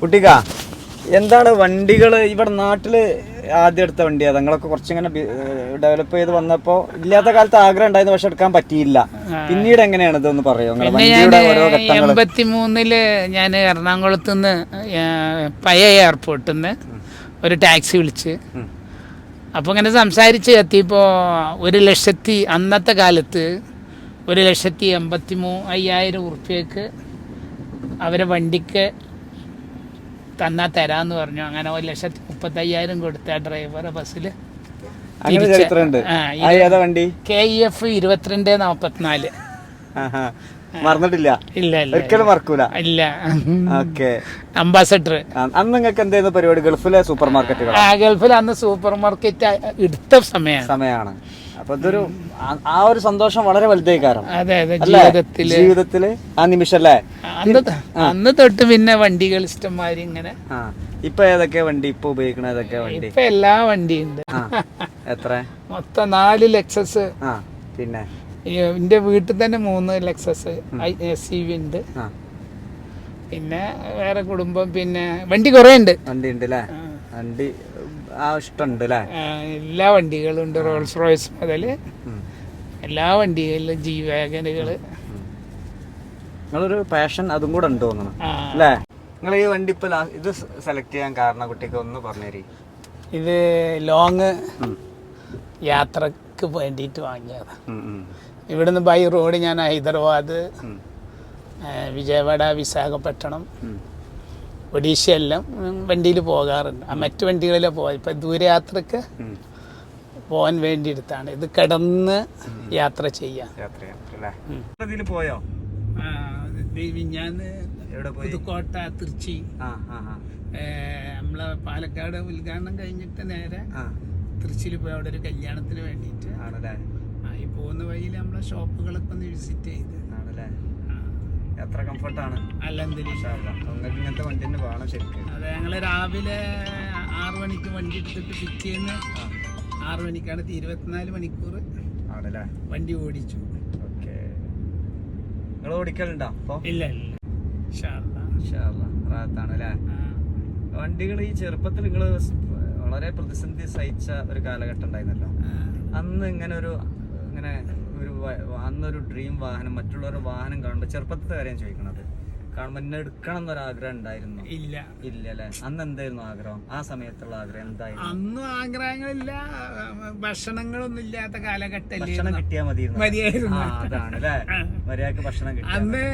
കുട്ടിക്ക എന്താണ് വണ്ടികൾ ഇവിടെ നാട്ടിൽ ആദ്യം എടുത്ത വണ്ടിയാ? നിങ്ങളൊക്കെ കുറച്ചിങ്ങനെ ഡെവലപ്പ് ചെയ്ത് വന്നപ്പോ ഇല്ലാത്ത കാലത്ത് ആഗ്രഹം ഉണ്ടായിരുന്നു പക്ഷെ എടുക്കാൻ പറ്റിയില്ല. പിന്നീട് എങ്ങനെയാണ് ഇതൊന്ന് പറയോ എൺപത്തി മൂന്നിൽ ഞാൻ എറണാകുളത്ത് നിന്ന് പയ എയർപോർട്ടിൽ നിന്ന് ഒരു ടാക്സി വിളിച്ച്. അപ്പോൾ ഇങ്ങനെ സംസാരിച്ച് എത്തിയപ്പോൾ ഒരു ലക്ഷത്തി അന്നത്തെ കാലത്ത് ഒരു ലക്ഷത്തി എൺപത്തി മൂ അയ്യായിരം ഉറുപ്പ്യക്ക് അവരെ വണ്ടിക്ക് തന്നാ തരാന്ന് പറഞ്ഞു. അങ്ങനെ ഒരു ലക്ഷത്തി മുപ്പത്തയ്യായിരം കൊടുത്ത ഡ്രൈവറെ ബസ്സിൽ വണ്ടി? കെ ഇ എഫ് ഇരുപത്തിരണ്ട് നാപ്പത്തിനാല്. മറന്നിട്ടില്ല? ഇല്ല ഇല്ല ഒരിക്കലും മറക്കൂല? ഇല്ല. ഓക്കെ. അംബാസഡർ അന്ന് നിങ്ങൾക്ക് എന്തായിരുന്നു പരിപാടി? ഗൾഫിലെ സൂപ്പർ മാർക്കറ്റുകൾ ഗൾഫിൽ അന്ന് സൂപ്പർ മാർക്കറ്റ് എടുത്ത സമയമാണ് സമയമാണ് അപ്പൊ ഇതൊരു ആ- ഒരു സന്തോഷം വളരെ വലുതായി കാരണം അതെ അതെ? ജീവിതത്തിൽ. ജീവിതത്തിൽ ആ നിമിഷം അല്ലേ അന്ന് തൊട്ട് പിന്നെ വണ്ടികൾ ഇഷ്ടംമാതിരി ഇങ്ങനെ. ഇപ്പൊ ഏതൊക്കെ വണ്ടി? ഇപ്പൊ ഉപയോഗിക്കണ ഏതൊക്കെ വണ്ടി? ഇപ്പൊ എല്ലാ വണ്ടിയുണ്ട്. എത്ര? മൊത്തം നാല് ലെക്സസ് പിന്നെ? എന്റെ വീട്ടിൽ തന്നെ മൂന്ന് ലെക്സസ് എസ് സി വി ഉണ്ട്. പിന്നെ വേറെ കുടുംബം പിന്നെ വണ്ടി കുറെ ഉണ്ട് വണ്ടി ഉണ്ട് അല്ലേ വണ്ടി ഇഷ്ടമുണ്ട് അല്ലേ എല്ലാ വണ്ടികളും ഉണ്ട് റോൾസ് റോയ്സ് മുതൽ എല്ലാ വണ്ടികളിലും ജി വാഗനുകൾ നിങ്ങളൊരു പാഷൻ അതും കൂടെ ഉണ്ട് തോന്നണം അല്ലേ? നിങ്ങൾ ഈ വണ്ടി ഇപ്പൊ ഇത് സെലക്ട് ചെയ്യാൻ കാരണം കുട്ടിക്ക് ഒന്ന് പറഞ്ഞേരി. ഇത് ലോങ് യാത്രയ്ക്ക് വേണ്ടിയിട്ട് വാങ്ങിയതാണ് ഇവിടുന്ന് ബൈ റോഡ് ഞാൻ ഹൈദരാബാദ് വിജയവാഡ വിശാഖപട്ടണം ഒഡീഷ എല്ലാം വണ്ടിയിൽ പോകാറുണ്ട്. ആ മറ്റു വണ്ടികളിലെ പോകാം ഇപ്പം ദൂരയാത്രക്ക് പോകാൻ വേണ്ടി എടുത്താണ് ഇത് കിടന്ന് യാത്ര ചെയ്യാം. പോയോ? ഞാൻ പുതുക്കോട്ട തിരുച്ചി. നമ്മളെ പാലക്കാട് ഉദ്ഘാടനം കഴിഞ്ഞിട്ട് നേരെ തൃശ്ശിയിൽ പോയി അവിടെ ഒരു കല്യാണത്തിന് വേണ്ടിയിട്ട് ഈ പോകുന്ന വഴിയിൽ നമ്മളെ ഷോപ്പുകളൊക്കെ ഒന്ന് വിസിറ്റ് ചെയ്ത് ആണല്ലേ? എത്ര കംഫർട്ടാണ് അല്ല നിങ്ങൾക്ക് ഇങ്ങനത്തെ വണ്ടി തന്നെ വേണം ശരിക്കും. അതെ ഞങ്ങൾ രാവിലെ ആറു മണിക്ക് വണ്ടി എടുത്തിട്ട് പിറ്റേന്ന് ആറു മണിക്കാണ് ഇരുപത്തിനാല് മണിക്കൂർ ആണല്ലേ? വണ്ടി ഓടിച്ചു. ഓക്കെ. നിങ്ങൾ ഓടിക്കലുണ്ടോ അപ്പൊ? ഇല്ല ഇല്ല. ഇൻഷാ അല്ലാ. റാത്താണ് അല്ലേ ആ, വണ്ടികൾ ഈ ചെറുപ്പത്തിൽ നിങ്ങൾ വളരെ പ്രതിസന്ധി സഹിച്ച ഒരു കാലഘട്ടം ഉണ്ടായിരുന്നല്ലോ. അന്ന് ഇങ്ങനെ ഒരു ഇങ്ങനെ ഒരു അന്നൊരു ഡ്രീം വാഹനം മറ്റുള്ളവരുടെ വാഹനം കാണുമ്പോൾ ചെറുപ്പത്തെ കാര്യം ചോദിക്കണത്. കാണുമ്പോൾ എന്നെ എടുക്കണം എന്നൊരു ആഗ്രഹം ഉണ്ടായിരുന്നു? ഇല്ല. ഇല്ല അല്ലേ അന്ന് എന്തായിരുന്നു ആഗ്രഹം? ആ സമയത്തുള്ള ആഗ്രഹം എന്തായിരുന്നു? അന്നും ആഗ്രഹങ്ങളില്ല. ഭക്ഷണങ്ങളൊന്നും ഇല്ലാത്ത കാലഘട്ടം ഭക്ഷണം കിട്ടിയാൽ മതിയായിരുന്നു. അതാണ് അല്ലേ മര്യാദയ്ക്ക് ഭക്ഷണം കിട്ടി അന്ന്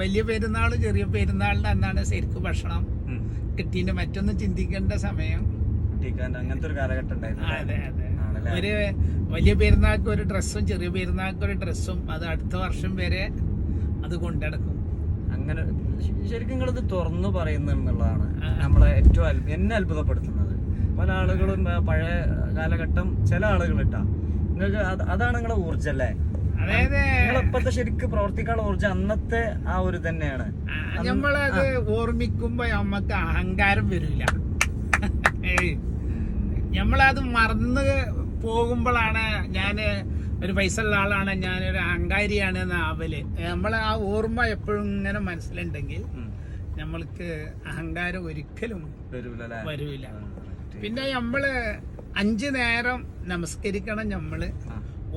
വലിയ പെരുന്നാൾ ചെറിയ പെരുന്നാളിന്റെ അന്നാണ് ശരിക്ക് ഭക്ഷണം കിട്ടിന്റെ മറ്റൊന്നും ചിന്തിക്കേണ്ട സമയം. അങ്ങനത്തെ ഒരു കാലഘട്ടം ഉണ്ടായിരുന്നു അതെ അതെ. ഒരു വലിയ പെരുന്നാൾക്ക് ഒരു ഡ്രസ്സും ചെറിയ പെരുന്നാൾക്ക് ഒരു ഡ്രസ്സും അത് അടുത്ത വർഷം വരെ അത് കൊണ്ടടക്കും. അങ്ങനെ ശരിക്കും നിങ്ങളിത് തുറന്നു പറയുന്നു എന്നുള്ളതാണ് നമ്മളെ ഏറ്റവും എന്നെ അത്ഭുതപ്പെടുത്തുന്നത്. പല ആളുകളും പഴയ കാലഘട്ടം ചില ആളുകൾ ഇട്ടാ നിങ്ങൾക്ക് അതാണ് നിങ്ങളെ ഊർജം അല്ലേ? അതായത് ശരിക്കും പ്രവർത്തിക്കാനുള്ള ഊർജം അന്നത്തെ ആ ഒരു തന്നെയാണ്. നമ്മളത് ഓർമ്മിക്കുമ്പോ നമ്മക്ക് അഹങ്കാരം വരില്ല നമ്മളത് മറന്ന് പോകുമ്പോഴാണ് ഞാൻ ഒരു പൈസ ഉള്ള ആളാണ് ഞാനൊരു അഹങ്കാരിയാണ് എന്ന ആവൽ. നമ്മളെ ആ ഓർമ്മ എപ്പോഴും ഇങ്ങനെ മനസ്സിലുണ്ടെങ്കിൽ നമ്മൾക്ക് അഹങ്കാരം ഒരിക്കലും വരൂല. പിന്നെ നമ്മൾ അഞ്ചു നേരം നമസ്കരിക്കണം നമ്മൾ.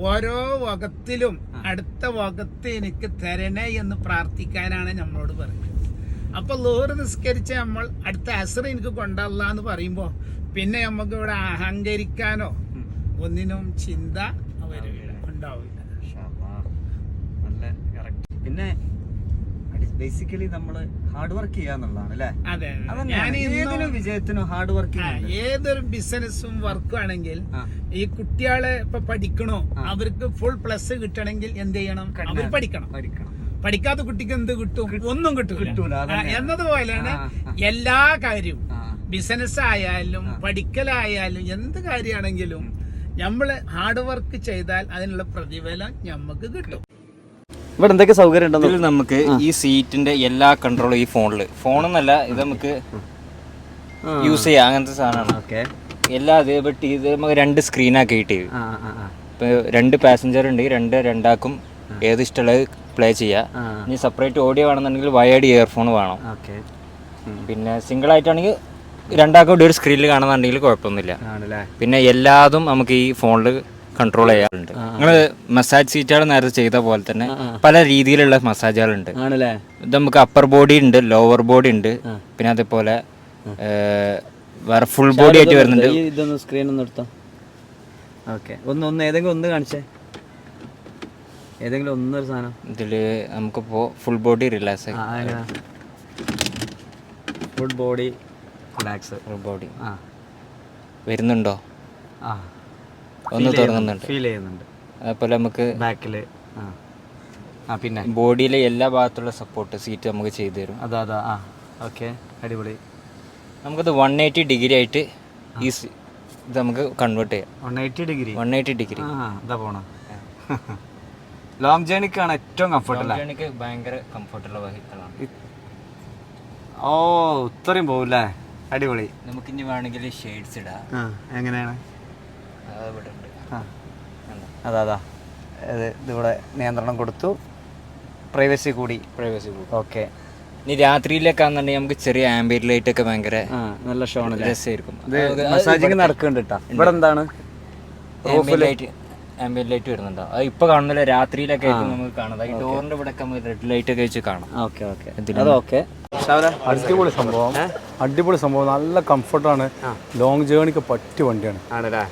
ഓരോ വകത്തിലും അടുത്ത വകത്ത് എനിക്ക് തരണേ എന്ന് പ്രാർത്ഥിക്കാനാണ് നമ്മളോട് പറയുന്നത്. അപ്പൊ ലോറ് നിസ്കരിച്ച നമ്മൾ അടുത്ത അസർ എനിക്ക് കൊണ്ടല്ല എന്ന് പറയുമ്പോ പിന്നെ നമുക്ക് ഇവിടെ അഹങ്കരിക്കാനോ. ഒന്നിനും ചിന്ത വരില്ല ഉണ്ടാവില്ല. പിന്നെ ബേസിക്കലി നമ്മൾ ഹാർഡ് വർക്ക് ചെയ്യാന്നുള്ളതാണ് അല്ലേ? അതെ. ഞാൻ ഏതൊരു വിജയത്തിനും ഹാർഡ് വർക്ക് ഏതൊരു ബിസിനസ്സും വർക്കും ആണെങ്കിൽ ഈ കുട്ടികളെ ഇപ്പൊ പഠിക്കണോ അവർക്ക് ഫുൾ പ്ലസ് കിട്ടണമെങ്കിൽ എന്ത് ചെയ്യണം? അവർ പഠിക്കണം. പഠിക്കണം. പഠിക്കാത്ത കുട്ടിക്ക് എന്ത് കിട്ടും? ഒന്നും കിട്ടൂല. എന്നതുപോലെയാണ്. എല്ലാ കാര്യവും. ബിസിനസ് ആയാലും പഠിക്കലായാലും എന്ത് കാര്യമാണെങ്കിലും നമ്മൾ ഹാർഡ് വർക്ക് ചെയ്താൽ അതിനുള്ള പ്രതിഫലം നമുക്ക് കിട്ടും. ഇവിടെ എന്തൊക്കെ സൗകര്യം ഉണ്ടെന്ന് ഇതിൽ നമുക്ക് ഈ സീറ്റിന്റെ എല്ലാ കൺട്രോളും ഈ ഫോണിൽ ഫോണെന്നല്ല ഇത് നമുക്ക് യൂസ് ചെയ്യാം. അങ്ങനത്തെ സാധനമാണ്. ഓക്കെ. എല്ലാ ഇത് ബട്ട് ഇത് നമുക്ക് രണ്ട് സ്ക്രീനാക്കി കിട്ടി. ആ ആ ആ. ഇപ്പൊ രണ്ട് പാസഞ്ചർ ഉണ്ട് രണ്ട് രണ്ടാക്കും ഏത് ഇഷ്ടമുള്ളത് പ്ലേ ചെയ്യാം. ഇനി സെപ്പറേറ്റ് ഓഡിയോ വേണമെന്നുണ്ടെങ്കിൽ വയേർഡ് ഇയർഫോൺ വേണം. ഓക്കെ. പിന്നെ സിംഗിൾ ആയിട്ടാണെങ്കിൽ രണ്ടാൾക്കും കൂടി ഒരു സ്ക്രീനിൽ കാണുന്നുണ്ടെങ്കിൽ കുഴപ്പമൊന്നുമില്ല. ആണല്ലേ? പിന്നെ എല്ലാതും നമുക്ക് ഈ ഫോണിൽ കൺട്രോൾ ചെയ്യാറുണ്ട്. നിങ്ങൾ മസാജ് സീറ്റുകൾ നേരത്തെ ചെയ്ത പോലെ തന്നെ പല രീതിയിലുള്ള മസാജുകളുണ്ട് ആണല്ലേ? ഇത് നമുക്ക് അപ്പർ ബോഡി ഉണ്ട് ലോവർ ബോഡി ഉണ്ട് പിന്നെ അതേപോലെ വേറെ ഫുൾ ബോഡി ആയിട്ട് വരുന്നുണ്ട്. ഇതൊന്ന് സ്ക്രീൻ ഒന്ന് എടുത്തോ. ഓക്കെ. ഒന്ന് ഒന്ന് ഏതെങ്കിലും ഒന്ന് കാണിച്ചേ. ഏതെങ്കിലും ഒന്നൊരു സാധനം. ഇതിൽ നമുക്കിപ്പോ full body relax full body relax റിബോർഡിങ് body ആ. വരുന്നുണ്ടോ? ആ. ഒന്ന് തുടങ്ങുന്നുണ്ട്. ഫീൽ ചെയ്യുന്നുണ്ട്. അതേപോലെ നമുക്ക് ബാക്കിൽ ആ. പിന്നെ? ബോഡിയിലെ എല്ലാ ഭാഗത്തുള്ള സപ്പോർട്ട് സീറ്റ് നമുക്ക് ചെയ്തു തരും. അതാ അതാ. ആ. ഓക്കെ അടിപൊളി. നമുക്കത് വൺ എയ്റ്റി ഡിഗ്രി ആയിട്ട് ഈ ഇത് നമുക്ക് കൺവേർട്ട് ചെയ്യാം. One eighty degree one eighty degree ആ ഇതാ പോണ. ലോങ് ജേണിക്കാണ് ഏറ്റവും കംഫർട്ടബിൾ ജേണിക്ക് ഭയങ്കര കംഫർട്ടുള്ള വെഹിക്കിളാണ് ഓ ഇത്രയും പോവില്ലേ? അടിപൊളി. നമുക്ക് ഇനി വേണമെങ്കിൽ ഷെയ്ഡ്സ് ഇടാം. ആ എങ്ങനെയാണ്? അത് ആ? അതാ അതാ. ഇത് ഇതിവിടെ നിയന്ത്രണം കൊടുത്തു. പ്രൈവസി കൂടി. പ്രൈവസി കൂടി. ഓക്കെ ഇനി രാത്രിയിലൊക്കെ ആണെന്നുണ്ടെങ്കിൽ നമുക്ക് ചെറിയ ആംബിയർ ലൈറ്റ് ഒക്കെ ഭയങ്കര നല്ല ഷോണല്ലേ? രസമായിരിക്കും. മസാജിങ് നടക്കുന്നുണ്ട് കേട്ടോ ഇവിടെ എന്താണ്? ലൈറ്റ് ആംബിയർ ലൈറ്റ് വരുന്നുണ്ടോ. അത് ഇപ്പൊ കാണുന്നില്ല രാത്രിയിലൊക്കെ ആയിരിക്കും നമുക്ക് കാണുന്നത്. ഈ ഡോറിന്റെ ഇവിടെ റെഡ് ലൈറ്റ് ഒക്കെ വെച്ച് കാണാം. Okay okay. അത് ഓക്കെ. അടിപൊളി സംഭവം. അടിപൊളി സംഭവം. നല്ല കംഫർട്ടാണ് ലോങ് ജേണിക്ക് പറ്റിയ വണ്ടിയാണ്. ആണല്ലേ?